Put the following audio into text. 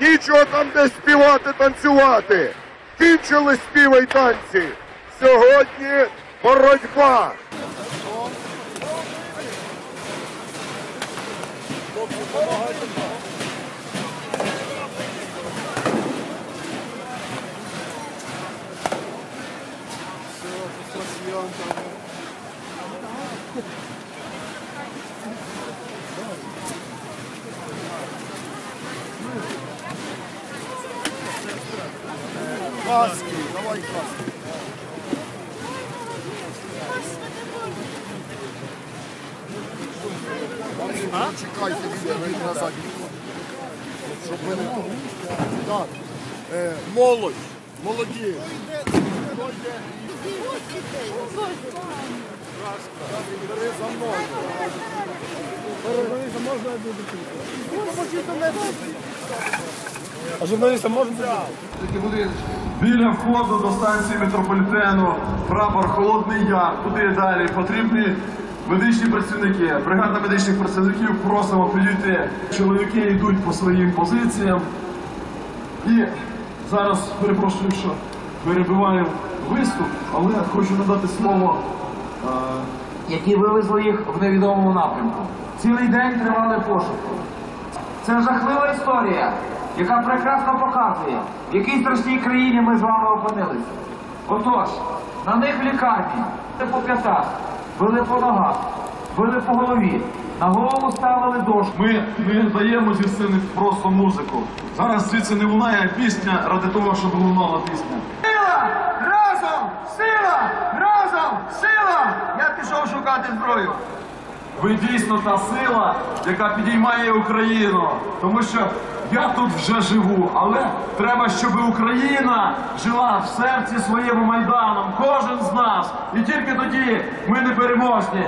Нічого там де співати, танцювати. Кінчили співи й танці. Сьогодні боротьба. Каски, давай каски. Чекайте, відео на задній. Щоб ви не Так. Е, молодь. Молоді. Бери за мною. А журналістам можна? Біля входу до станції метрополітену, прапор Холодний Яр, туди далі потрібні медичні працівники. Бригада медичних працівників просимо підійти. Чоловіки йдуть по своїм позиціям. І зараз перепрошую, що перебиваю виступ, але хочу надати слово. Які вивезли їх в невідомому напрямку. Цілий день тривали пошуки. Це жахлива історія, яка прекрасно показує, в якій страшній країні ми з вами опинилися. Отож, на них в лікарні били по п'ятах, били по ногах, били по голові, на голову ставили дошку. Ми не даємо зі сцени просто музику. Зараз звідси не лунає пісня ради того, щоб лунала пісня. Сила! Разом! Сила! Разом! Сила! Я пішов шукати зброю. Ви дійсно та сила, яка підіймає Україну. Тому що я тут вже живу, але треба, щоб Україна жила в серці своєму майданом, кожен з нас. І тільки тоді ми не переможні.